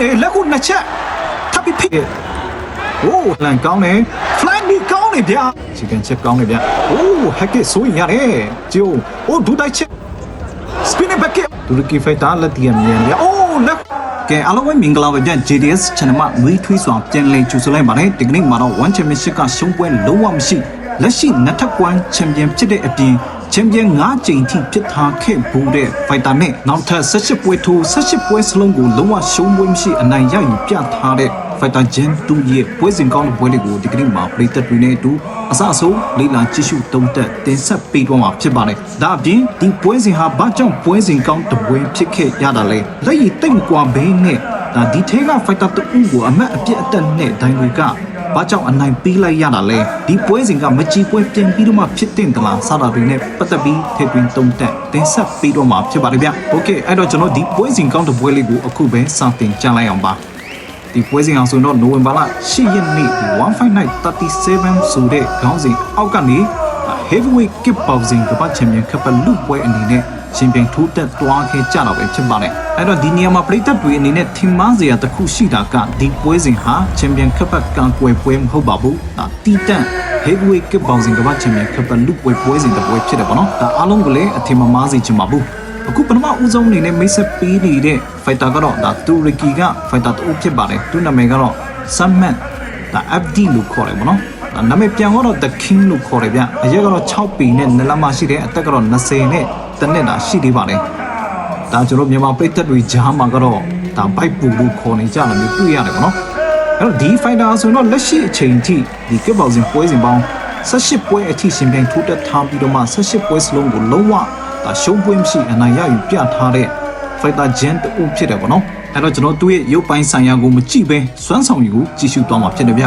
တယ်လက်ခုနှစ်ချက်ထပ်ပြီးဖိโอ้လန်ကောင်းတယ် flank ဒီကောင်းတယ်ဗျာချီကန်ချက်ကောင်းတယ်ဗျာโอ้ဟက်ကစ်ဆိုရင်ရတယ်ဂျိုโอ้ဒူတိုက်ချက် spinning back တူရကီဖိုက်တာလက်တီယမြန်ဗျာโอ้လက်ကဲအားလုံးပဲမင်္ဂလာပါဗျ JDS channel မှာဝေးထွေးစွာပြန်လည်ကြိုဆိုလိုက်ပါတယ်ဒီကနေ့မှာတော့ one championship ကရှုံးပွဲလုံးဝမရှိလက်ရှိနှစ်ထပ်ကွမ်းချန်ပီယံဖြစ်တဲ့အပြင် ချန်ပီယံ၅ကြိမ်ထိဖြစ်ထားခဲ့ဘူးတဲ့ဖိုက်တာနဲ့နောက်ထပ်18ပွဲထိုး18ပွဲစလုံးကိုလုံးဝရှုံးပွဲမရှိအနိုင်ရယူပြထားတဲ့ Fighter Gen 2ရဲ့ပွဲစဉ်ကောင်းတဲ့ပွဲလေးကိုဒီကနေ့မှာပြည်သက်တွေနဲ့အတူအစအဆုံးလေးလာကြည့်ရှုသုံးသပ်တင်ဆက်ပေးတော့မှာဖြစ်ပါတယ်။ဒါအပြင်ဒီပွဲစဉ်ဟာဘာကြောင့်ပွဲစဉ်ကောင်းတစ်ပွဲဖြစ်ခဲ့ရတာလဲ။လက်ရည်တိတ်မကွာဘဲနဲ့ဒါဒီထဲက Fighter တူကိုအမတ်အပြစ်အသက်နဲ့ဒိုင်တွေက ဘာကြောင့်အနိုင်ပေးလိုက်ရတာလဲဒီပွဲစဉ်ကမကြည်ပွဲပြင်ပြီးတော့မှဖြစ်တင်သလားစတာတွေနဲ့ပတ်သက်ပြီးထည့်သွင်းသုံးသပ်တင်ဆက်ပေးတော့မှာဖြစ်ပါတယ်ဗျ။ Okay အဲ့တော့ကျွန်တော်ဒီပွဲစဉ်ကောင်းတဲ့ပွဲလေးကိုအခုပဲစတင်ကြလိုက်အောင်ပါ။ဒီပွဲစဉ်အောင်ဆိုတော့နိုဝင်ဘာလ10ရက်နေ့ဒီ15937ဆိုတဲ့ခေါင်းစဉ်အောက်ကနေ heavyweight kickboxing ကမ္ဘာချန်ပီယံကပ်ပလူပွဲအနေနဲ့ ရှင်ပြိုင်ထိုးတက်သွားခဲ့ကြတော့ပဲဖြစ်ပါတယ်အဲ့တော့ဒီနေရာမှာပြည်သက်တွေအနေနဲ့ထင်မှားစရာတစ်ခုရှိတာကဒီပွဲစဉ်ဟာချန်ပီယံကပ်ပကန်ကွယ်ပွဲမဟုတ်ပါဘူးဒါတီတန့် heavyweight kickboxing ကမ္ဘာချန်ပီယံကပ်ပလူပွဲပွဲစဉ်တစ်ပွဲဖြစ်တယ်ပေါ့နော်ဒါအားလုံးကလည်းအထင်မမှားစေချင်ပါဘူးအခုပထမဦးဆုံးအနေနဲ့မိတ်ဆက်ပေးနေတဲ့ fighter ကတော့ဒါတူရကီက fighter တူဖြစ်ပါတယ်သူနာမည်ကတော့ Samman ဒါ FD လို့ခေါ်တယ်ဗောနော်ဒါနာမည်ပြန်တော့ The King လို့ခေါ်တယ်ဗျအရက်ကတော့6ပေနဲ့နလမရှိတယ်အသက်ကတော့20နဲ့ တနစ်တာရှိသေးပါတယ်ဒါကျွန်တော်မြန်မာပြည်သက်တွေကြားမှာကတော့ဒါဘိုက်ပူလို့ခေါ်နေကြတယ်မျိုးတွေ့ရတယ်ဗောနော်အဲ့တော့ဒီ fighter ဆိုရင်တော့လက်ရှိအချိန်ထိဒီ kickboxing ပွဲစဉ်ပေါင်း18ပွဲအထိရှင်ပြိုင်ထိုးတက်ထားပြီးတော့မှ18ပွဲစလုံးကိုလုံးဝဒါရှုံးပွဲမရှိအနိုင်ရယူပြထားတဲ့ fighter gen တူဖြစ်တယ်ဗောနော်အဲ့တော့ကျွန်တော်သူ့ရဲ့ရုပ်ပိုင်းဆိုင်ရာကိုမကြည့်ပဲစွမ်းဆောင်ရည်ကိုကြည့်ရှုသွားမှာဖြစ်တယ်ဗျ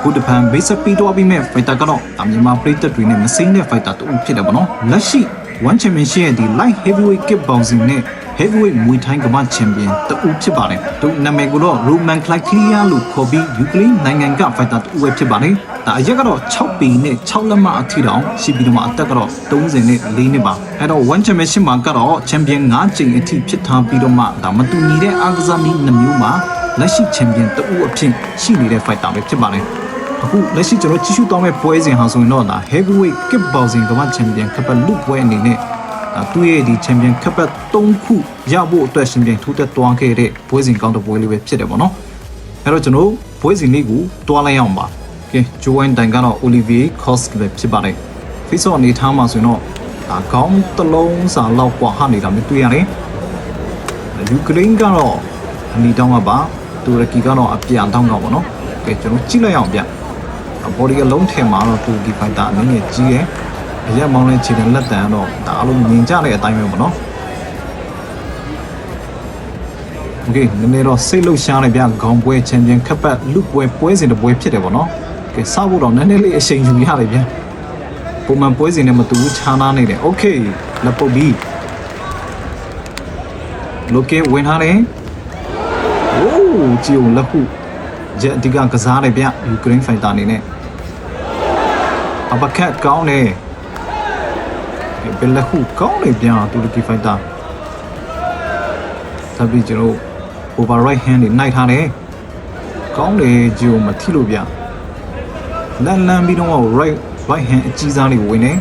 ခုတပံဘေးဆက်ပြီးတော့ပြီးမဲ့ fighter ကတော့အမြန်မာပြည်သက်တွေနဲ့မစိမ့်တဲ့ fighter တူဖြစ်တယ်ဗောနော်လက်ရှိ one championship ရဲ့ဒီ light heavyweight kickboxing နဲ့ heavyweight မွေထိုင်းကမ္ဘာချန်ပီယံတူဖြစ်ပါတယ်သူနာမည်ကတော့ Roman Clyclia လို့ခေါ်ပြီးယူကရိန်းနိုင်ငံက fighter တူပဲဖြစ်ပါတယ်ဒါအရက်ကတော့6ပေနဲ့6လက်မအထိတောင်ရှိပြီးတော့မှအသက်ကတော့30နဲ့4နှစ်ပါအဲ့တော့ one championship မှာကတော့ champion 5ချိန်အထိဖြစ်ထားပြီးတော့မှဒါမတူညီတဲ့အားကစားနည်းနှမျိုးမှာလက်ရှိ champion တူအဖြစ်ရှိနေတဲ့ fighter ပဲဖြစ်ပါတယ် အခုလက်ရှိကျွန်တော်ကြည့်ရှုသွားမယ့်ပွဲစဉ်ဟာဆိုရင်တော့ဒါ heavyweight kickboxing ကမ္ဘာချန်ပီယံကပ်လူပွဲအနေနဲ့ဒါသူ့ရဲ့ဒီချန်ပီယံကပ်ပတ်3ခုရဖို့အတွက်ရှင်ပြန်ထိုးတက်သွားခဲ့တဲ့ပွဲစဉ်ကောင်းတဲ့ပွဲလေးပဲဖြစ်တယ်ပေါ့နော်အဲ့တော့ကျွန်တော်ပွဲစဉ်လေးကိုတွားလိုက်အောင်ပါကဲဂျိုဝိုင်းတိုင်ကတော့ Olivier Kosk ပဲဖြစ်ပါတယ် Facebook အနေထားမှာဆိုရင်တော့ဒါခေါင်းတစ်လုံးစာလောက်กว่าဟနေတာမျိုးတွေ့ရတယ်ယူကရိန်းကတော့အနီတောင်းကပါတူရကီကတော့အပြန်တောင်းတော့ပေါ့နော်ကဲကျွန်တော်ကြည့်လိုက်အောင်ဗျ ဘော်ဒီအလုံးထင်မှာတော့တူဒီဖိုက်တာအနေနဲ့ကြီးတယ်အရက်မောင်းတဲ့ခြေတလက်တန်တော့ဒါအလုံးမြင်ကြတဲ့အတိုင်းပဲပေါ့နော်โอเคနည်းနည်းတော့စိတ်လှုပ်ရှားနေဗျခေါင်းပွဲချန်ပီယံခပ်ပတ်လူပွဲပွဲစဉ်တစ်ပွဲဖြစ်တယ်ပေါ့နော်ကဲစဖို့တော့နည်းနည်းလေးအချိန်ယူရတယ်ဗျပုံမှန်ပွဲစဉ်နဲ့မတူဘူးခြားနာနေတယ်โอเคလက်ပုတ်ပြီးလိုကေဝင်ထားတယ်โอ้ကြည့်ဦးလက်ခုဂျက်အဓိကကစားတယ်ဗျယူကရိန်းဖိုင်တာအနေနဲ့ အပကတ်ကောင်းတယ်ဘယ်လက်ခုကောင်းတယ်ဗျတူရကီဖိုင်တာသတိကျွန်တော် over right hand တွေနိုင်ထားတယ်ကောင်းတယ်ဂျီကိုမထိလို့ဗျလန်လန်ပြီးတော့ right right hand အကြီးစားလေးဝင်နေ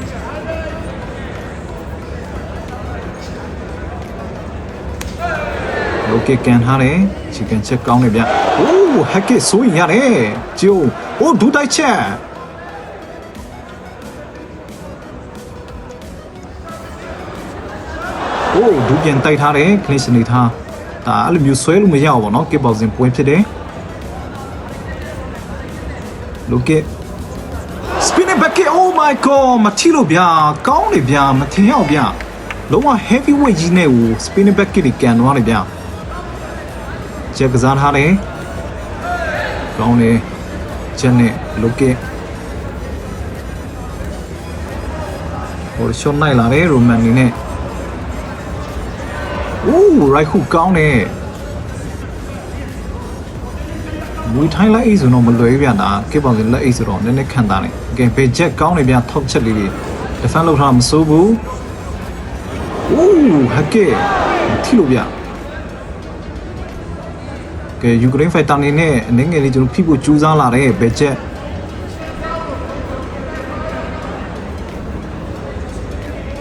โอเคကန်ထားတယ်ချီကန်ချက်ကောင်းတယ်ဗျအိုးဟက်ကစ်ဆိုရင်ရတယ်ဂျိုအိုးဒူတိုက်ချက် အိုးဒူပြန်တိုက်ထားတယ်ကလစ်စနေထားဒါအဲ့လိုမျိုးဆွဲလို့မရဘူးဗောနော်ကစ်ဘောက်စင်ပွင့်ဖြစ်တယ်လိုကစ် spinning back kick oh my god မထီလို့ဗျာကောင်းတယ်ဗျာမထင်ရောက်ဗျာလုံးဝ heavy weight ကြီးနဲ့ဟို spinning back kick တွေကန်သွားတယ်ဗျာချက်ကစားထားတယ်ကောင်းတယ်ချက်နဲ့လိုကစ်ဟိုရှော့နိုင်လာတယ်ရိုမန်နေနဲ့ ။အိုး right hook ကောင်းတယ်။ဝီထိုင်းလက်အိတ်ဆိုတော့မလွယ်ပြန်တာ။ကေပေါင်စင်လက်အိတ်ဆိုတော့နည်းနည်းခံတာလေ။ကဲဘေချက်ကောင်းနေပြန်ထောက်ချက်လေးတွေ defend လုပ်ထားမစိုးဘူး။အိုးဟက်ကဲထိလို့ပြန်။ကဲယူကရိန်းဖိုက်တာနေနဲ့အနေငယ်လေးကျွန်တော်ဖိဖို့ကြိုးစားလာတယ်ဘေချက်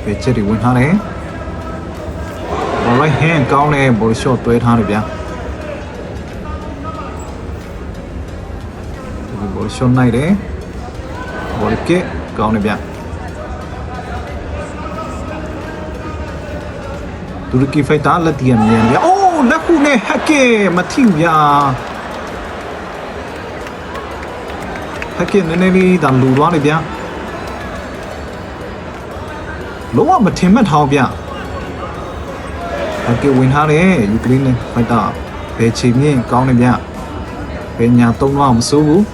ပဲချက်တွေဝင်ထားတယ်။ right hand ကောင်းတဲ့ ball shot တွဲထားတယ်ဗျာဒီ ball shot နိုင်တယ် ball kick ကောင်းတယ်ဗျာတူရကီဖိုက်တာလက်တီးရမြန်ဗျာအိုးလက်ခုနဲ့ hack မထိဘူးဗျာ hack နည်းနည်းလေးဒါလူသွားနေဗျာလုံးဝမထင်မှတ်ထားဘူးဗျာ အကေဝင်ထားတယ်ယူကရိန်းနဲ့ဖိုက်တာဘယ်ချိန်မြင့်ကောင်းနေဗျဘယ်ညာသုံးတော့မစိုးဘူး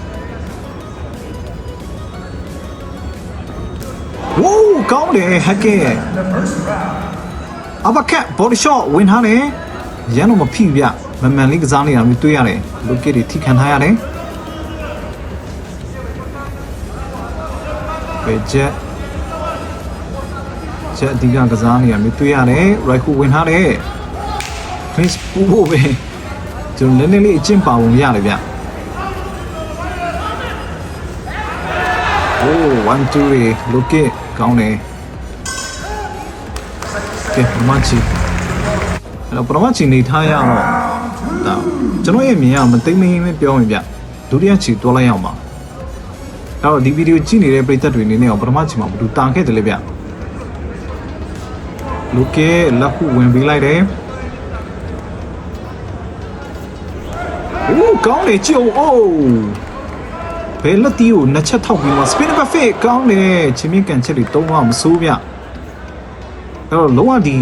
ဝိုးကောင်းတယ်ဟက်ကဲအဘကက်ဘော်ဒီရှော့ဝင်ထားတယ်ရန်တော့မဖြစ်ဗျမမှန်လေးကစားနေတာမျိုးတွေ့ရတယ်လူကစ်တွေထိခံထားရတယ်ဘယ်ချက် ချက်အဓိကကစားနေတာမျိုးတွေ့ရတယ်ရိုက်ခုဝင်ထားတယ် Prince ပူဖို့ပဲကျွန်တော်နည်းနည်းလေးအကျင့်ပါဝင်ရတယ်ဗျအိုး1 2ရေလုကစ်ကောင်းတယ်ကဲပရမချီအဲ့တော့ပရမချီနေထားရတော့ဒါကျွန်တော်ရဲ့မြင်ရမသိမ့်မင်းပဲပြောရင်ဗျဒုတိယချီတွားလိုက်အောင်ပါအဲ့တော့ဒီဗီဒီယိုကြည့်နေတဲ့ပရိသတ်တွေအနေနဲ့ရောပရမချီမှာဘယ်သူတာခဲ့တယ်လဲဗျ လုကစ်လက်ခုဝင်ပေးလိုက်တယ်။အိုးကောင်းတယ်ကြည့်အောင်အိုးဘယ်လက်တီးကိုနှစ်ချက်ထောက်ပြီးမှ spin back fake ကောင်းတယ်ချင်းမြင့်ကန်ချက်တွေတုံးတော့မစိုးဗျ။အဲ့တော့လုံးဝဒီ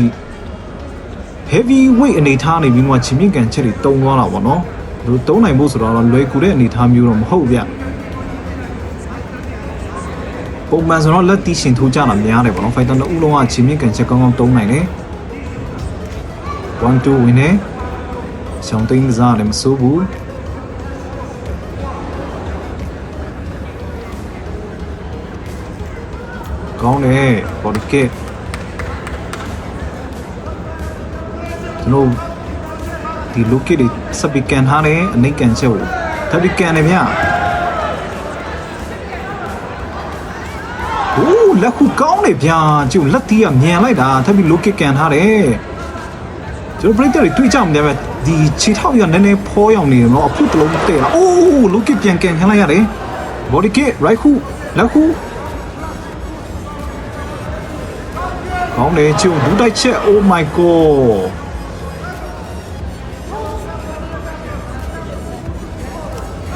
heavy weight အနေထားနေပြီးမှချင်းမြင့်ကန်ချက်တွေတုံးသွားတာပေါ့နော်။လူတုံးနိုင်ဖို့ဆိုတော့လွယ်ကူတဲ့အနေထားမျိုးတော့မဟုတ်ဗျ။ ပုံမှန်ဆိုတော့လက်တီးရှင်ထိုးကြတာများတယ်ပေါ့နော်။ fighter နှစ်ဦးလုံးကချင်းမြင့်ကန်ချက်ကောင်းကောင်းတုံးနိုင်တယ်။1 2ဝင်နေ။ရှောင်းသိန်းကစားလည်းမစိုးဘူး။ကောင်းတယ်ဘော်ဒီကစ်ကျွန်တော်ဒီလိုကစ်တွေစပီကန်ထားတယ်အနိတ်ကန်ချက်ကိုထပ်ပြီးကန်တယ်ဗျ လက်ခုကောင်းတယ်ဗျာကျုပ်လက်တီးကမြန်လိုက်တာထပ်ပြီးလိုကစ်ကန်ထားတယ်ကျွန်တော်ပရိသတ်တွေတွေးကြမှာဗျဒီခြေထောက်ရနည်းနည်းဖောရောင်နေတယ်နော်အဖုတစ်လုံးတဲ့လားအိုးလိုကစ်ပြန်ကန်ခံလိုက်ရတယ်ဘော်ဒီကစ် right ခုလက်ခုကောင်းတယ်ကျုံဒူးတိုက်ချက် oh my god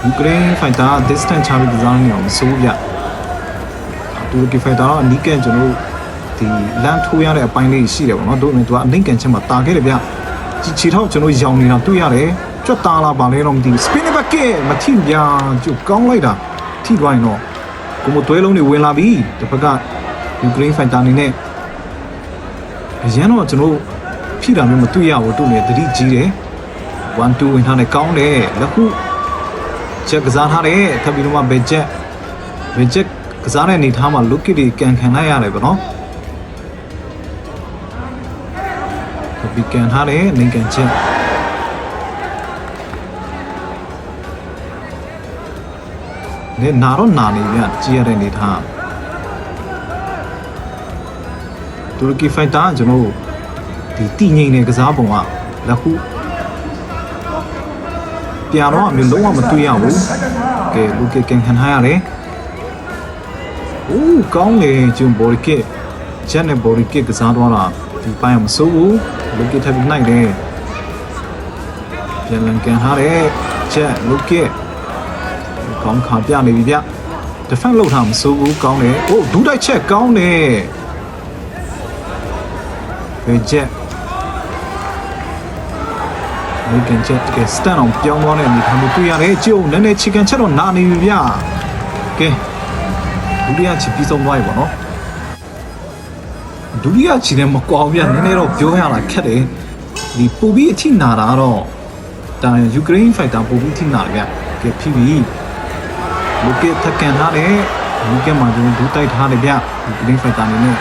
ယူကရိန်းဖိုက်တာ distance ချပြီးကစားနေအောင်မစိုးဗျ တူရကီဖိုက်တာကအနီးကကျွန်တော်တို့ဒီလမ်းထိုးရတဲ့အပိုင်းလေးရှိတယ်ပေါ့နော်တို့အမြင်သူကအနှိမ့်ကန်ချက်မှာတာခဲ့တယ်ဗျချီချီထောက်ကျွန်တော်ရောင်နေတာတွေ့ရတယ်ကြွတ်တာလာပါလေတော့မသိဘူး spin back ကမထိဗျာကျုပ်ကောင်းလိုက်တာထိသွားရင်တော့ကိုမတွဲလုံးတွေဝင်လာပြီတစ်ဖက်ကယူကရိန်းဖိုက်တာအနေနဲ့အရင်တော့ကျွန်တော်ဖြိတာမျိုးမတွေ့ရဘူးသူ့နေသတိကြီးတယ်1 2ဝင်ထားတယ်ကောင်းတယ်လက်ခုချက်ကစားထားတယ်ထပ်ပြီးတော့မှဘယ်ချက်ဘယ်ချက် ကစားတဲ့အနေထားမှာ look တွေကန်ခံလိုက်ရတယ်ဗောနော်ထပ်ပြီးကန်ထားတယ်နေကန်ချက်နေနာတော့နာနေပြကြည့်ရတဲ့အနေထားတူရကီဖိုက်တာကကျွန်တော်တို့ဒီတည်ငြိမ်တဲ့ကစားပုံကလက်ခုပြာတော့အမျိုးလုံးဝမတွေ့ရဘူးကဲလူကကန်ခံထားရတယ် အိုးကောင်းလေကျွန်ဘော်ရီကစ်ချက်နဲ့ဘော်ရီကစ်ကစားတော့တာဒီပိုင်းမစိုးဘူးလူကစ်ထပ်ပြီးနိုင်တယ်ပြန်လန်ကန်ထားတယ်ချက်လူကစ်ကောင်းခါပြနေပြီဗျ defense လောက်ထားမစိုးဘူးကောင်းတယ်အိုးဒူးတိုက်ချက်ကောင်းတယ်ဘယ်ချက်မိခင်ချက်တကယ်စတန်အောင်ပြောင်းသွားတဲ့အနေထားမျိုးတွေ့ရတယ်ကြိုးနည်းနည်းချီကန်ချက်တော့နာနေပြီဗျကဲ ဒုတိယချီပြီးဆုံးသွားပြီပေါ့နော်ဒုတိယချီလည်းမကွာဘူးဗျနည်းနည်းတော့ပြောရတာခက်တယ်ဒီပူပြီးအထိနာတာတော့ဒါယူကရိန်းဖိုက်တာပူပြီးအထိနာတယ်ဗျကဲဖြီးပြီလူကထက်ကန်ထားတယ်လူကမှာကျွန်တော်ဒူးတိုက်ထားတယ်ဗျယူကရိန်းဖိုက်တာအနေနဲ့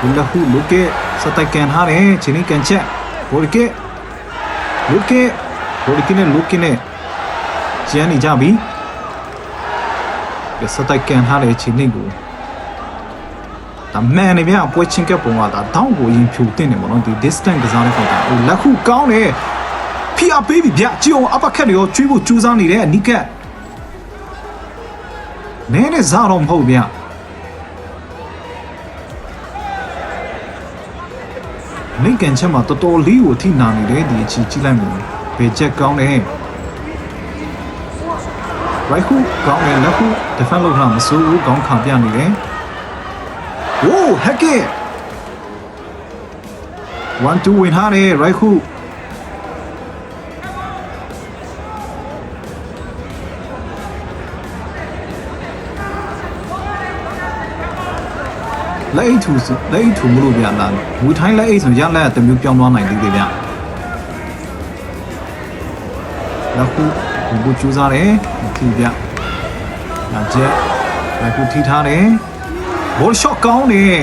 လူလက်ခုလူကဲစတိုက်ကန်ထားတယ်ချင်းနီကန်ချက်ဘောလကဲလူကဲဘိုလီကင်းနဲ့လူကင်းနဲ့ကျန်းနေကြပြီက စတိုက်ကန်ထားတဲ့ချိန်လေးကိုဒါမှန်နေဗျပွဲချင်းကပုံကဒါတောင်းကိုရင်ဖြူတင်နေပေါ့နော်ဒီ distance ကစားတဲ့ဖောက်တာဟိုလက်ခုကောင်းတယ်ဖီအပေးပြီဗျကြည့်အောင်အပခက်တွေရောကျွေးဖို့ကြိုးစားနေတယ်အနိကက်နဲနဲ့ဇာတော့မဟုတ်ဗျမိကန်ချက်မှာတော်တော်လေးကိုထိနာနေတယ်ဒီအချီကြည့်လိုက်မယ်ဘယ်ချက်ကောင်းတယ် right hook ကောင်းတယ် left hook defend လုပ်တာမစိုးဘူးကောင်းခါပြနေတယ် Whoa hack it 1 2ဝင်ထားတယ် right hook လက်အိတ်ထူဆိုလက်အိတ်ထူမလို့ဗျာလားဝူထိုင်းလက်အိတ်ဆိုရလက်တစ်မျိုးပြောင်းသွားနိုင်သေးတယ်ဗျနောက်ခု ဘူကျူးစားတယ်ဒီဗျနာကျက်နောက်ခုထိထားတယ်ဘောရှော့ကောင်းတယ်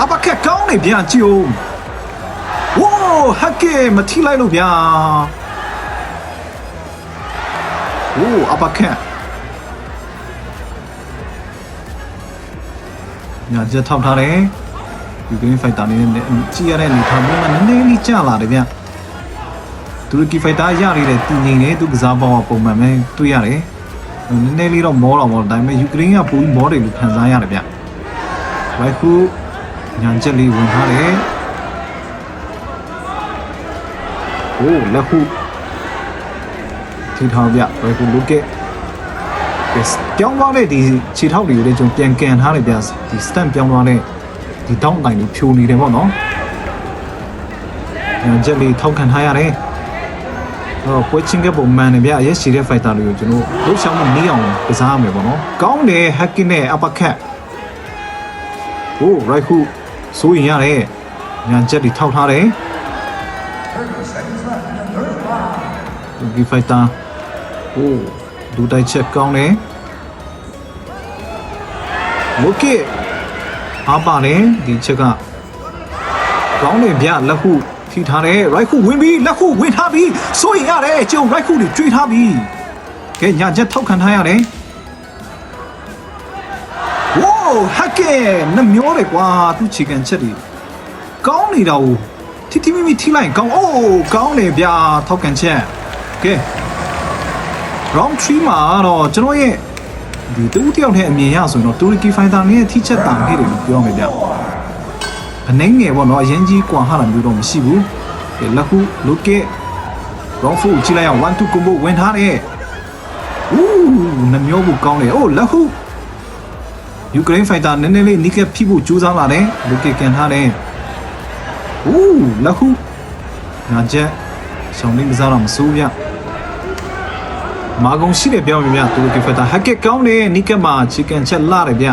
အပကက်ကောင်းတယ်ဗျာကြည့်ဦးဝိုးဟက်ကဲမထိလိုက်လို့ဗျာဝိုးအပကက်ညာချက်ထောက်ထားတယ်ယူကရိန်းဖိုက်တာနေနဲ့ကြည့်ရတဲ့အနေထားမျိုးကနည်းနည်းလေးကျလာတယ်ဗျ တူရကီဖိုက်တာရရတဲ့တည်ငြိမ်နေသူကစားပေါင်းပုံမှန်ပဲတွေ့ရတယ်နည်းနည်းလေးတော့မောတော့မောဒါပေမဲ့ယူကရိန်းကပိုပြီးမောတယ်လို့ခံစားရတယ်ဗျလိုက်ခုညာချက်လေးဝင်ထားတယ်โอ้လက်ခုထိထောက်ဗျလိုက်ခုလုကဲ yes ပြောင်းသွားတဲ့ဒီခြေထောက်တွေကိုလည်းကျွန်တော်ပြန်ကန်ထားတယ်ဗျဒီ stamp ပြောင်းသွားတဲ့ဒီတောင်းတိုင်ကိုဖြိုနေတယ်ပေါ့နော်ညချက်လေးထောက်ခံထားရတယ် တော့ပွဲချင်းကပုံမှန်နေဗျရက်ရှိတဲ့ fighter တွေကိုကျွန်တော်လှုပ်ရှားမှုနည်းအောင်ကစားရမယ်ပေါ့နော်ကောင်းတယ် hacking နဲ့ uppercut ဟို right hook စိုးရင်ရတယ်ညချက်တွေထောက်ထားတယ်ဒီ fighter ဟိုဒူတိုက်ချက်ကောင်းတယ် look it အားပါတယ်ဒီချက်ကကောင်းတယ်ဗျလက်ခု ထိထားတယ် right ခုဝင်ပြီလက်ခုဝင်ထားပြီစိုးရင်ရတယ်ကျုံ right ခုတွေကျွေးထားပြီကဲညာချက်ထောက်ခံထားရတယ်ဝိုးဟက်ကဲနှမျောတယ်ကွာသူခြေကန်ချက်တွေကောင်းနေတာ ਉ ထိထိမိမိထိလိုက်ကောင်းအိုးကောင်းတယ်ဗျထောက်ခံချက်ကဲ round 3မှာတော့ကျွန်တော်ရဲ့ဒီတူတယောက်နဲ့အမြင်ရဆိုရင်တော့တူရကီဖိုင်တာနဲ့ထိချက်တာခဲ့တယ်လို့ပြောမယ်ဗျ။ အနေငယ်ပေါ့နော်အရင်ကြီးကွာဟာတာမျိုးတော့မရှိဘူး။ဒီလက်ခုလုကဲ round 4ကြည့်လိုက်အောင်1 2 combo ဝင်ထားတယ်။ဦးနှမျိုးဘူးကောင်းတယ်။အိုးလက်ခုယူကရိန်းဖိုင်တာနည်းနည်းလေးနီးကပ်ဖိဖို့ကြိုးစားလာတယ်။လုကဲကန်ထားတယ်။ဦးလက်ခုညာချက်ဆောင်နေမစားတော့မစိုးဗျ။မာကုံရှိတယ်ပြောင်းပြပြတူကဖက်တာဟက်ကက်ကောင်းတယ်နိကက်မှာချီကန်ချက်လာတယ်ဗျ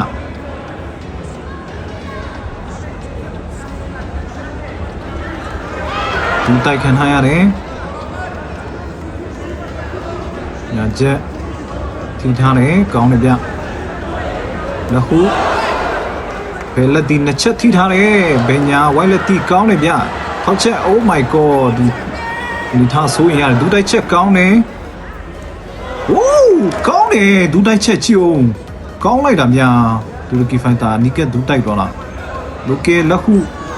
သူတိုက်ခံထားရတယ်ညာချက်ထိထားတယ်ကောင်းတယ်ဗျလဟုဘယ်လက်ဒီနှစ်ချက်ထိထားတယ်ဘယ်ညာဝိုင်းလက်တီကောင်းတယ်ဗျထောက်ချက် oh my god ဒီဒီထားဆိုရင်ရတယ်ဒူတိုက်ချက်ကောင်းတယ်။ဝူးကောင်းတယ်ဒူတိုက်ချက်ကြည့်အောင်ကောင်းလိုက်တာများတူရကီဖိုင်တာနီကက်ဒူတိုက်တော့လား။လိုကဲလက်ခု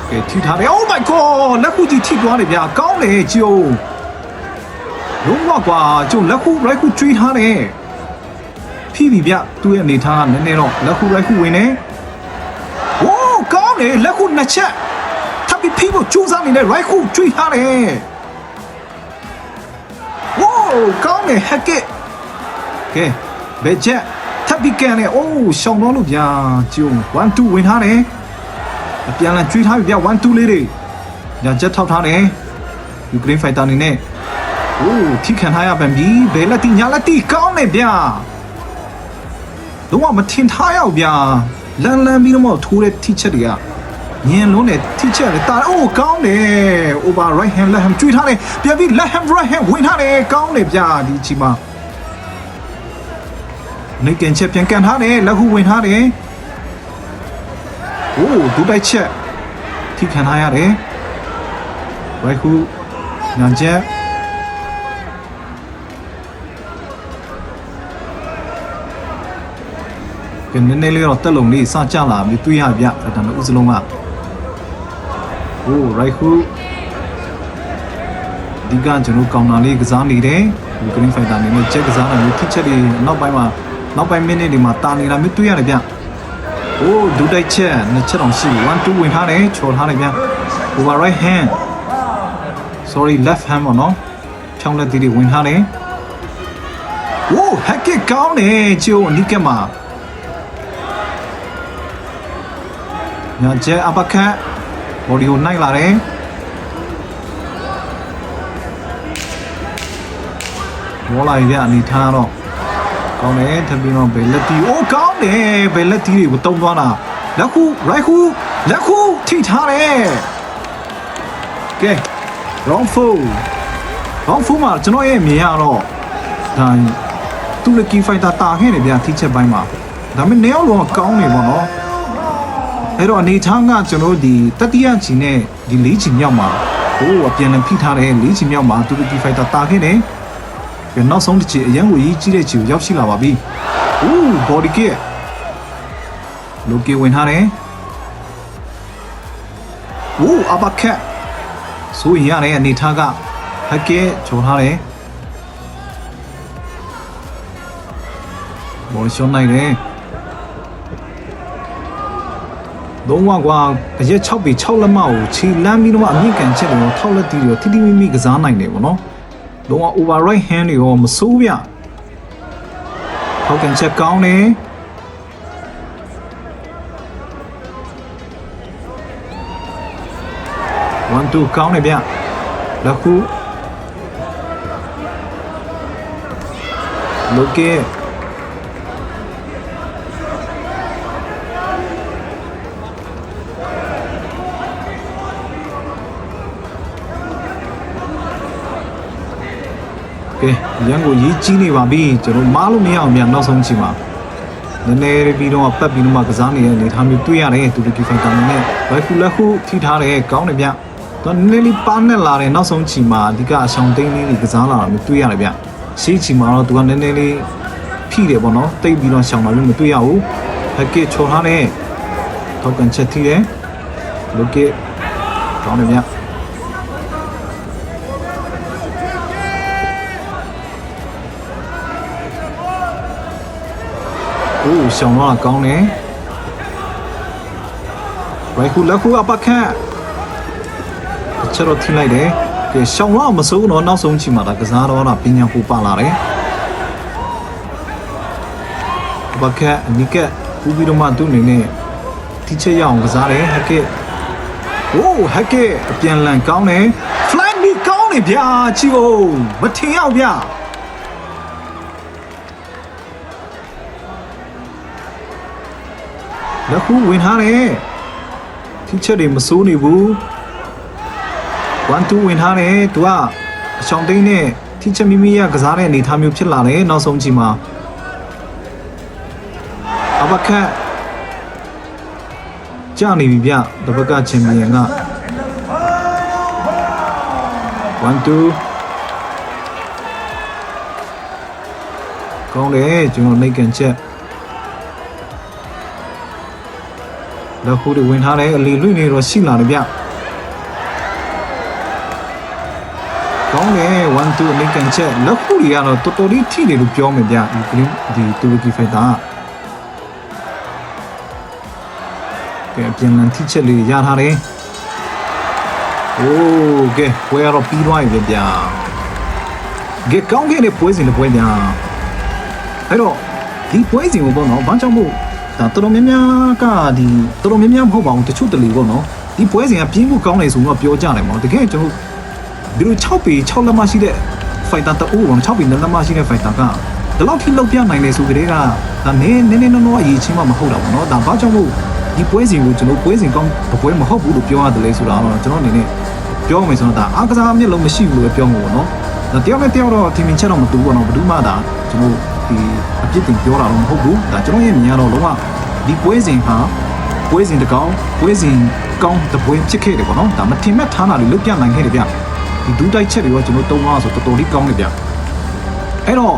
ကဲထိထားတယ် Oh my god လက်ခုကြီးထိသွားတယ်ဗျာကောင်းတယ်ကြည့်အောင်လုံးဝကွာကျုပ်လက်ခုရိုက်ခုကျွေးထားတယ်ဖိပြီဗျသူ့ရဲ့အနေထားကနည်းနည်းတော့လက်ခုရိုက်ခုဝင်နေ။ဝူးကောင်းတယ်လက်ခုနှစ်ချက်ထပ်ပြီးဖိဖို့ကြိုးစားနေတဲ့ right ခုကျွေးထားတယ်။ဝူးကောင်းတယ်ဟက်ကက်ကဲဘယ်ချက်ထပ်ပြီးကန်လေအိုးရှောင်းတော့လို့ဗျာကျုံ1 2ဝင်ထားတယ် အပြန်လန်ကျွေးထားပြီဗျာ1 2လေးတွေညာချက်ထောက်ထားတယ်ယူကရိန်းဖိုက်တာအနေနဲ့အိုးထိခံထားရပြန်ပြီဘယ်လက်တီညာလက်တီကောင်းနေဗျာလုံးဝမထင်ထားရဘူးဗျာလန်လန်ပြီးတော့ထိုးတဲ့ထိချက်တွေကညင်လုံးနဲ့ထိချက်တွေတာအိုးကောင်းတယ် over right hand left hand ကျွေးထားတယ်ပြန်ပြီး left hand right hand ဝင်ထားတယ်ကောင်းတယ်ဗျာဒီချီမှာနေကန်ချက်ပြန်ကန်ထားတယ်လက်ခုဝင်ထားတယ် ။အိုးဒူဘိုက်ချက်ထိခံထားရတယ်။ရိုက်ခုညံချက်ကနည်းနည်းလေးတော့တက်လုံလေးစကြလာပြီးတွေးရပြဒါပေမဲ့ဥစလုံးကဟိုရိုက်ခုဒီကကျွန်တော်ကောင်တာလေးကစားနေတယ်ဒီ green fighter နေနဲ့ချက်ကစားတာမျိုးခစ်ချက်တွေနောက်ပိုင်းမှာနောက်ပိုင်းမိနစ်တွေမှာတာနေတာမျိုးတွေးရတယ်ဗျ အိုးဒူတိုက်ချက်နှစ်ချက်အောင်ရှိ1 2ဝင်ထားတယ်ချော်ထားတယ်ဗျ။ over right hand sorry left hand ပေါ့နော်။ဖြောင်းလက်သေးတွေဝင်ထားတယ်။ဝိုးဟက်ကစ်ကောင်းတယ်ကျိုးအနိကမှာညာကျဲအပခတ်ဘော်ဒီကိုနိုင်လာတယ်။မောလာရအနေထားတော့ ကောင်းတယ်ထပ်ပြီးတော့ဘယ်လက်တီအိုးကောင်းတယ်ဘယ်လက်တီတွေကိုတုံးသွားတာလက်ခု right ခုလက်ခုထိထားတယ်ကဲ wrong foul wrong foul မှာကျွန်တော်ရဲ့မြင်ရတော့ဒါသူလကီဖိုက်တာတာခဲ့တယ်ဗျာထိချက်ပိုင်းမှာဒါပေမဲ့နေအောင်တော့ကောင်းနေပေါ့နော်အဲ့တော့အနေထားကကျွန်တော်ဒီတတိယချီနဲ့ဒီလေးချီမြောက်မှာဟိုးအပြန်လည်းဖိထားတယ်လေးချီမြောက်မှာသူလကီဖိုက်တာတာခဲ့တယ်ကဲ နောက်ဆုံးတစ်ချီအရန်ကိုကြီးကြီးတဲ့ချီကိုရောက်ရှိလာပါပြီ။အိုး body kick လိုကီဝင်ထားတယ်။အိုး uppercut ဆိုရင်ရတဲ့အနေထားကဟက်ကဲဂျုံထားတယ်။ဘောရှောင်းနိုင်တယ်။လုံးဝကွာအရက်6ပေ6လက်မကိုခြေလမ်းပြီးတော့အမြင့်ကန်ချက်တွေတော့ထောက်လက်တီးတွေထိတိမိမိကစားနိုင်တယ်ဗောနော်။ လုံးဝ over right hand တွေရောမဆိုးဗျထောက်ကန်ချက်ကောင်းတယ်1 2ကောင်းတယ်ဗျလက်ခုလောကေ ကဲရန်ကိုရေးကြီးနေပါပြီကျွန်တော်မားလို့မရအောင်မြန်နောက်ဆုံးချိန်မှာနည်းနည်းပြီးတော့ပတ်ပြီးတော့မှကစားနေတဲ့အနေထားမျိုးတွေ့ရတယ်တူတူကီဖိုင်တာနဲ့ဘိုက်ခုလက်ခုထိထားတယ်ကောင်းတယ်ဗျတော့နည်းနည်းလေးပါနဲ့လာတဲ့နောက်ဆုံးချိန်မှာအဓိကအဆောင်သိန်းလေးကစားလာတာမျိုးတွေ့ရတယ်ဗျရှေးချိန်မှာတော့သူကနည်းနည်းလေးဖိတယ်ပေါ့နော်တိတ်ပြီးတော့ရှောင်လာလို့မတွေ့ရဘူးဟက်ကစ်ချော်ထားတယ်ထောက်ကန်ချက်ထိတယ်လုကစ်ကောင်းတယ်ဗျ အိုးရှောင်းတော့ကောင်းတယ်ရိုက်ခုလက်ခုအပခတ်ချက်တော့ထိလိုက်တယ်ကဲရှောင်းတော့မစိုးဘူးတော့နောက်ဆုံးချိန်မှာဒါကစားတော့တာပညာပူပါလာတယ်အပခတ်အနိကပူပြီးတော့မှသူ့အနေနဲ့ထိချက်ရအောင်ကစားတယ်ဟက်ကစ်โอ้ဟက်ကစ်အပြန်လန်ကောင်းတယ် flank ပြီးကောင်းတယ်ဗျာချီအိုမထင်ရောက်ဗျာ လက်ခုဝင်ထားတယ်ထိချက်တွေမစိုးနေဘူး1 2ဝင်ထားတယ်သူကအချောင်းသိန်းနဲ့ထိချက်မိမိရကစားတဲ့အနေအထားမျိုးဖြစ်လာတယ်နောက်ဆုံးချိန်မှာအဘခတ်ကြာနေပြီဗျတပတ်ကချန်ပီယံက1 2ကောင်းတယ်ကျွန်တော်နှိတ်ကန်ချက် လက်ခုတွေဝင်ထားတယ်အလီလွင့်နေတော့ရှိလာတယ်ဗျကောင်းတယ်1 2အနိကန်ချက်လက်ခုတွေကတော့တော်တော်လေးထိတယ်လို့ပြောမယ်ဗျဒီ green ဒီတူရကီဖိုက်တာကဲပြန်လန်ထိချက်လေးရထားတယ်โอ้ကဲပွဲရတော့ပြီးသွားပြီဗျကဲကောင်းခဲ့တဲ့ပွဲစဉ်တစ်ပွဲဗျအဲ့တော့ဒီပွဲစဉ်ကိုပေါ့နော်ဘာကြောင့်မို့ ဒါတော်တော်များများကဒီတော်တော်များများမဟုတ်ပါဘူးတချို့တလေပေါ့နော်ဒီပွဲစဉ်ကပြင်းမှုကောင်းတယ်ဆိုတော့ပြောကြတယ်ပေါ့တကယ်ကျွန်တော်ဒီလို6ပေ6လက်မရှိတဲ့ fighter တအိုးပေါ့6ပေလက်မရှိတဲ့ fighter ကဒီလောက်ထိလောက်ပြနိုင်တယ်ဆိုကြတဲ့ကဒါနည်းနည်းနည်းနော်အရေးချင်းမှမဟုတ်တာပေါ့နော်ဒါဘာကြောင့်မို့ဒီပွဲစဉ်ကိုကျွန်တော်ပွဲစဉ်ကောင်းတပွဲမဟုတ်ဘူးလို့ပြောရတယ်လေဆိုတာတော့ကျွန်တော်အနေနဲ့ပြောမယ်ဆိုတော့ဒါအားကစားမျက်လုံးမရှိဘူးလို့ပြောမှာပေါ့နော်ဒါတယောက်နဲ့တယောက်တော့ထင်မြင်ချက်တော့မတူဘူးပေါ့နော်ဘယ်သူမှဒါကျွန်တော် ဒီအပြစ်တင်ပြောတာတော့မဟုတ်ဘူးဒါကျွန်တော်ရဲ့မြင်ရတော့လုံးဝဒီပွဲစဉ်ဟာပွဲစဉ်တစ်ကောင်ပွဲစဉ်ကောင်းတစ်ပွဲဖြစ်ခဲ့တယ်ပေါ့နော်ဒါမထင်မှတ်ထားတာတွေလုတ်ပြနိုင်ခဲ့တယ်ဗျဒီဒူးတိုက်ချက်တွေကကျွန်တော်တုံးသွားဆိုတော်တော်လေးကောင်းတယ်ဗျအဲ့တော့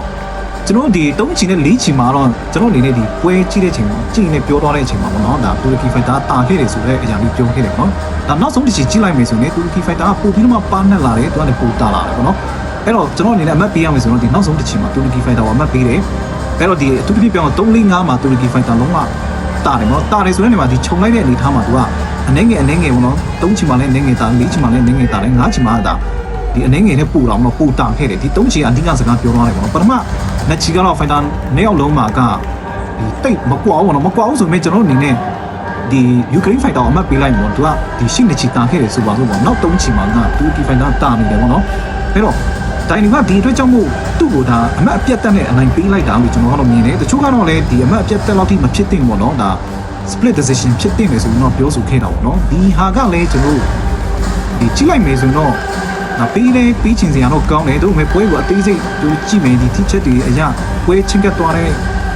ကျွန်တော်ဒီ3ချီနဲ့4ချီမှာတော့ကျွန်တော်အနေနဲ့ဒီပွဲကြည့်တဲ့အချိန်ကြည့်နေပြောသွားတဲ့အချိန်မှာပေါ့နော်ဒါတူရကီဖိုက်တာတာခဲ့တယ်ဆိုတဲ့အရာလေးပြောခဲ့တယ်ပေါ့နော်ဒါနောက်ဆုံးတစ်ချီကြည့်လိုက်မယ်ဆိုရင်တူရကီဖိုက်တာကပို့ပြီးတော့မှပါနဲ့လာတယ်သူကလည်းပို့တာလာတယ်ပေါ့နော် အဲ့တော့ကျွန်တော်အနေနဲ့အမှတ်ပေးရမယ်ဆိုတော့ဒီနောက်ဆုံးတစ်ချီမှာတူရကီဖိုက်တာကအမှတ်ပေးတယ်အဲ့တော့ဒီအထူးသဖြင့်ပြောင်း3 4 5မှာတူရကီဖိုက်တာလုံးဝတာတယ်ပေါ့တာတယ်ဆိုတဲ့နေရာမှာဒီခြုံလိုက်တဲ့အနေထားမှာသူကအနေငယ်အနေငယ်ပေါ့နော်3ချီမှာလည်းအနေငယ်တာ4ချီမှာလည်းအနေငယ်တာလည်း5ချီမှာတာဒီအနေငယ်နဲ့ပို့တော့မပို့တာခဲ့တယ်ဒီ3ချီအဓိကစကားပြောသွားတယ်ပေါ့နော်ပထမလက်ချီကတော့ fighter နှစ်ယောက်လုံးမှာကဒီတိတ်မကွာဘူးနော်မကွာဘူးဆိုပေမဲ့ကျွန်တော်တို့အနေနဲ့ဒီ Ukraine fighter ကိုအမှတ်ပေးလိုက်ပေါ့သူကဒီရှင်းလက်ချီတာခဲ့တယ်ဆိုပါဆိုပေါ့နောက်၃ချီမှာကသူဒီ fighter တာနေတယ်ပေါ့နော်အဲ့တော့ တိုင်နီကဒီအတွက်ကြောင့်မို့သူ့ကိုဒါအမှတ်အပြတ်တက်နဲ့အနိုင်ပေးလိုက်တာလို့ကျွန်တော်ကတော့မြင်တယ်တချို့ကတော့လည်းဒီအမှတ်အပြတ်တက်လောက်ထိမဖြစ်သင့်ဘူးပေါ့နော်ဒါ split decision ဖြစ်သင့်တယ်ဆိုပြီးတော့ပြောဆိုခဲ့တာပေါ့နော်ဒီဟာကလည်းကျွန်တော်ဒီကြည့်လိုက်မယ်ဆိုတော့။ဒါပေးတယ်ပေးချင်စရာတော့ကောင်းတယ်တို့မဲ့ပွဲကိုအသေးစိတ်သူကြည့်မယ်ဒီ teacher တွေအရာပွဲချင်းကပ်သွားတဲ့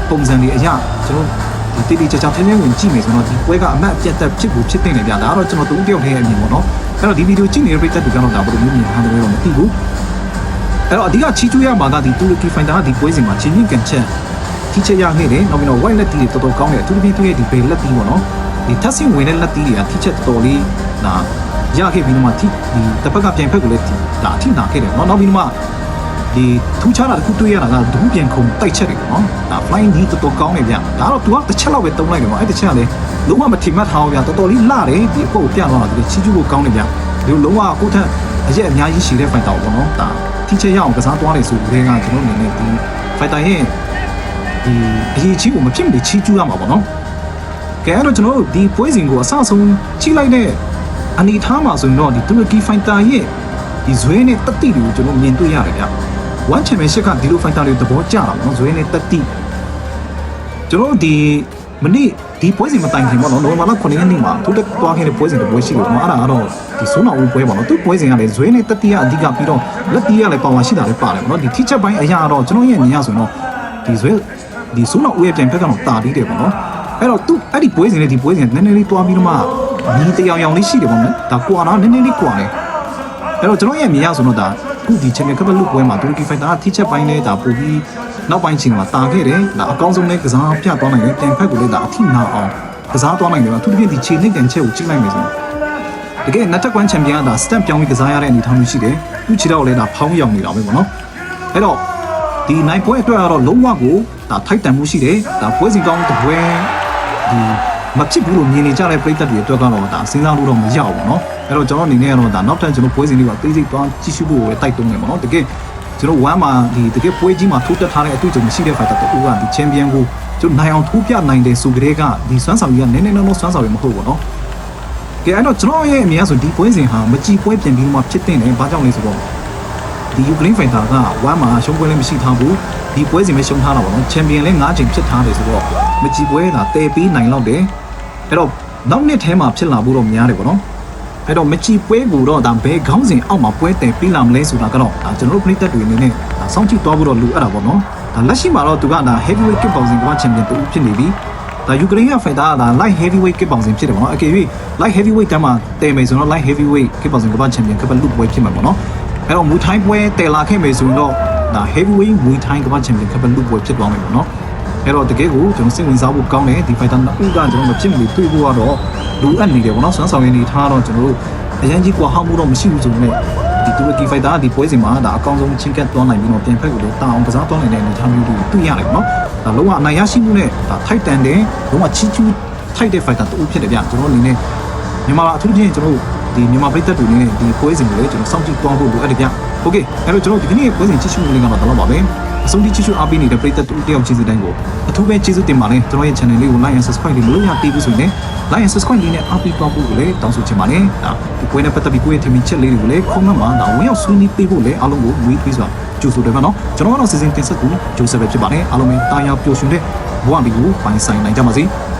ပုံစံတွေအရာကျွန်တော်ဒီတိတိကျကျပြင်းပြင်းဝင်ကြည့်မယ်ဆိုတော့ဒီပွဲကအမတ်အပြတ်တက်ဖြစ်ဖို့ဖြစ်တဲ့နေပြဒါကတော့ကျွန်တော်တူတယောက်တည်းရဲ့အမြင်ပေါ့နော်။အဲ့တော့ဒီဗီဒီယိုကြည့်နေတဲ့ပရိသတ်တွေကတော့ဒါဘယ်လိုမျိုးမြင်ထားတယ်လဲတော့မသိဘူး။ အဲ့တော့အဓိကချီးကျူးရမှာကဒီတူရကီဖိုင်တာကဒီပွဲစဉ်မှာချင်းချင်းကန်ချက်ချီးချက်ရခဲ့တယ်နောက်ပြီးတော့ white လက်တီတွေတော်တော်ကောင်းတယ်အထူးသဖြင့်သူ့ရဲ့ဒီဘေလက်တီပေါ့နော်ဒီထပ်ဆင့်ဝင်တဲ့လက်တီတွေကချီးချက်တော်တော်လေးဒါရခဲ့ပြီးတော့မှဒီတစ်ဖက်ကပြန်ဖက်ကိုလည်းဒါအထိနာခဲ့တယ်နော်နောက်ပြီးတော့မှဒီထူးခြားတာတစ်ခုတွေ့ရတာကဒူးပြန်ခုံတိုက်ချက်တယ်ပေါ့နော်ဒါ flying knee တော်တော်ကောင်းတယ်ဗျဒါတော့ तू ကတစ်ချက်လောက်ပဲတုံးလိုက်တယ်ပေါ့အဲ့တစ်ချက်ကလည်းလုံးဝမထိမှတ်ထားအောင်ဗျတော်တော်လေးလှတယ်ဒီအကုတ်ပြတော့တာသူချီးကျူးဖို့ကောင်းတယ်ဗျဒီလုံးဝအခုထက် အရက်အများကြီးရှိတဲ့ fighter ပေါ့နော်ဒါထိချက်ရအောင်ကစားသွားတယ်ဆိုတဲ့ကကျွန်တော်အနေနဲ့ဒီ fighter ရဲ့ဒီအရေးကြီးကိုမဖြစ်မနေချီကျူးရမှာပေါ့နော်ကဲအဲ့တော့ကျွန်တော်တို့ဒီပွဲစဉ်ကိုအဆအဆုံးချိလိုက်တဲ့အနေထားမှာဆိုရင်တော့ဒီတူရကီဖိုင်တာရဲ့ဒီဇွဲနဲ့တက်တိတွေကိုကျွန်တော်မြင်တွေ့ရတယ်ဗျ။ One Championship ကဒီလိုဖိုင်တာတွေသဘောကျတာပေါ့နော်ဇွဲနဲ့တက်တိကျွန်တော်တို့ဒီမနေ့ ဒီပွဲစဉ်မတိုင်ခင်ပေါ့နော်နိုဝင်ဘာလ9ရက်နေ့မှာထိုးတက်သွားခဲ့တဲ့ပွဲစဉ်တစ်ပွဲရှိတယ်ပေါ့နော်အဲ့ဒါကတော့ဒီဆိုးနာဦးပွဲပေါ့နော်သူပွဲစဉ်ကလည်းဇွဲနဲ့တက်တိကအဓိကပြီးတော့လက်တီးကလည်းပါဝါရှိတာလည်းပါတယ်ပေါ့နော်ဒီထိချက်ပိုင်းအရာတော့ကျွန်တော်ရဲ့မြင်ရဆိုရင်တော့ဒီဇွဲဒီဆိုးနာဦးရဲ့ပြန်ဖက်ကတော့တာပြီးတယ်ပေါ့နော်အဲ့တော့သူအဲ့ဒီပွဲစဉ်နဲ့ဒီပွဲစဉ်နည်းနည်းလေးတွားပြီးတော့မှညီတယောင်ယောင်လေးရှိတယ်ပေါ့နော်ဒါကွာတော့နည်းနည်းလေးကွာတယ်အဲ့တော့ကျွန်တော်ရဲ့မြင်ရဆိုတော့ဒါ ခုဒီချန်ပီယံကပ်လုပွဲမှာတူရကီဖိုင်တာကထိချက်ပိုင်းနဲ့ဒါပို့ပြီးနောက်ပိုင်းချိန်မှာတာခဲ့တယ်ဒါအကောင်းဆုံးနဲ့ကစားပြသွားနိုင်တယ်ပြန်ဖက်ကိုလည်းဒါအထိနာအောင်ကစားသွားနိုင်တယ်အထူးသဖြင့်ဒီခြေနှိပ်ကန်ချက်ကိုကြည့်လိုက်မယ်ဆိုရင်တကယ်နတ်တက်ကွမ်းချန်ပီယံကဒါစတက်ပြောင်းပြီးကစားရတဲ့အနေအထားမျိုးရှိတယ်သူခြေတော့လည်းဒါဖောင်းရောက်နေတာပဲပေါ့နော်အဲ့တော့ဒီနိုင်ပွဲအတွက်ကတော့လုံးဝကိုဒါထိုက်တန်မှုရှိတယ်ဒါပွဲစီကောင်းတစ်ပွဲဒီ မဖြစ်ဘူးလို့မြင်နေကြတဲ့ပြည်သက်တွေအတွက်ကတော့ဒါစဉ်းစားလို့တော့မရဘူးပေါ့နော်အဲ့တော့ကျွန်တော်အနေနဲ့ကတော့ဒါနောက်ထပ်ကျွန်တော်ပွဲစဉ်တွေကသိသိသွားကြည့်ရှုဖို့ပဲတိုက်တွန်းနေပါတော့တကယ်ကျွန်တော်ဝမ်းမှာဒီတကယ်ပွဲကြီးမှာထိုးတက်ထားတဲ့အတွေ့အကြုံရှိတဲ့ fighter တူကဒီ champion ကိုကျွန်တော်နိုင်အောင်ထိုးပြနိုင်တယ်ဆိုကြတဲ့ကဒီစွမ်းဆောင်ရည်ကနည်းနည်းနော်နော်စွမ်းဆောင်ရည်မဟုတ်ဘူးပေါ့နော်ကဲအဲ့တော့ကျွန်တော်ရဲ့အမြင်အရဆိုဒီပွဲစဉ်ဟာမကြည်ပွဲပြင်ပြီးမှဖြစ်တဲ့ဘာကြောင့်လဲဆိုတော့ ဒီယူကရိန်းဖိုင်တာကဝမ်းမှာရှုံးပွဲလည်းမရှိထားဘူးဒီပွဲစဉ်ပဲရှုံးထားတာပေါ့နော်ချန်ပီယံလည်း၅ချိန်ဖြစ်ထားတယ်ဆိုတော့မကြည်ပွဲကတည်ပြီးနိုင်တော့တယ်အဲ့တော့နောက်နှစ်ထဲမှာဖြစ်လာဖို့တော့များတယ်ပေါ့နော်အဲ့တော့မချီပွဲကိုတော့ဒါဘယ်ခေါင်းစဉ်အောက်မှာပွဲတယ်ပြီးလာမလဲဆိုတာကတော့ဒါကျွန်တော်တို့ပရိသတ်တွေအနေနဲ့ဒါစောင့်ကြည့်သွားဖို့တော့လိုအပ်တာပေါ့နော်ဒါလက်ရှိမှာတော့သူကဒါ heavyweight kickboxing ကမ္ဘာချန်ပီယံတူဖြစ်နေပြီဒါယူကရိန်းကဖိုက်တာကဒါ light heavyweight kickboxing ဖြစ်တယ်ပေါ့နော်အကယ်၍ light heavyweight တန်းမှာတည်မယ်ဆိုတော့ light heavyweight kickboxing ကမ္ဘာချန်ပီယံကပ်လူပွဲဖြစ်မှာပေါ့နော် အဲ့တော့မူထိုင်းပွဲတည်လာခဲ့မယ်ဆိုရင်တော့ဒါ heavyweight မူထိုင်းကမ္ဘာချန်ပီယံကပ်လူပွဲဖြစ်သွားမယ်ပေါ့နော်အဲ့တော့တကယ်ကိုကျွန်တော်စိတ်ဝင်စားဖို့ကောင်းတယ်ဒီ fighter နှစ်ဦးကကျွန်တော်မဖြစ်မနေတွေ့ဖို့ကတော့လိုအပ်နေတယ်ပေါ့နော်ဆွမ်းဆောင်ရည်နေထားတော့ကျွန်တော်တို့အရန်ကြီးကွာဟောက်မှုတော့မရှိဘူးဆိုပေမဲ့ဒီတူရကီ fighter ကဒီပွဲစဉ်မှာဒါအကောင်းဆုံးချင်းကပ်သွားနိုင်ပြီးတော့ပြန်ဖက်ကိုလည်းတာအောင်ကစားသွားနိုင်တဲ့အနေအထားမျိုးတွေတွေ့ရတယ်ပေါ့နော်ဒါလုံးဝအနိုင်ရရှိမှုနဲ့ဒါထိုက်တန်တယ်လုံးဝချီချူးထိုက်တဲ့ fighter တူဖြစ်တယ်ဗျကျွန်တော်အနေနဲ့မြန်မာအထူးသဖြင့်ကျွန်တော်တို့ ဒီမြန်မာပြည်သက်တွေနဲ့ဒီပွဲစဉ်တွေလည်းကျွန်တော်စောင့်ကြည့်သွားဖို့လိုအပ်တယ်ဗျ။ Okay အဲ့တော့ကျွန်တော်ဒီကနေ့ပွဲစဉ်ကြည့်ရှုလေးကတော့တော့ပါပဲ။အဆုံးထိကြည့်ရှုအားပေးနေတဲ့ပြည်သက်တူတယောက်ချင်းစီတိုင်းကိုအထူးပဲကျေးဇူးတင်ပါတယ်။ကျွန်တော်ရဲ့ channel လေးကို like and subscribe လေးမလုပ်ရသေးဘူးဆိုရင် like and subscribe လေးနဲ့အားပေးသွားဖို့ကိုလည်းတောင်းဆိုချင်ပါတယ်။ဒါဒီပွဲနဲ့ပတ်သက်ပြီးကိုယ့်ရဲ့ထင်မြင်ချက်လေးတွေကိုလည်း comment မှာဒါဝင်ရောက်ဆွေးနွေးပေးဖို့လည်းအားလုံးကိုဝေးပေးစွာကြိုဆိုတယ်ဗျနော်။ကျွန်တော်ကတော့စီစဉ်တင်ဆက်သူဂျိုးဆက်ပဲဖြစ်ပါတယ်။အားလုံးပဲတာယာပျော်ရွှင်တဲ့ဘဝလေးကိုပိုင်ဆိုင်နိုင်ကြပါစေ။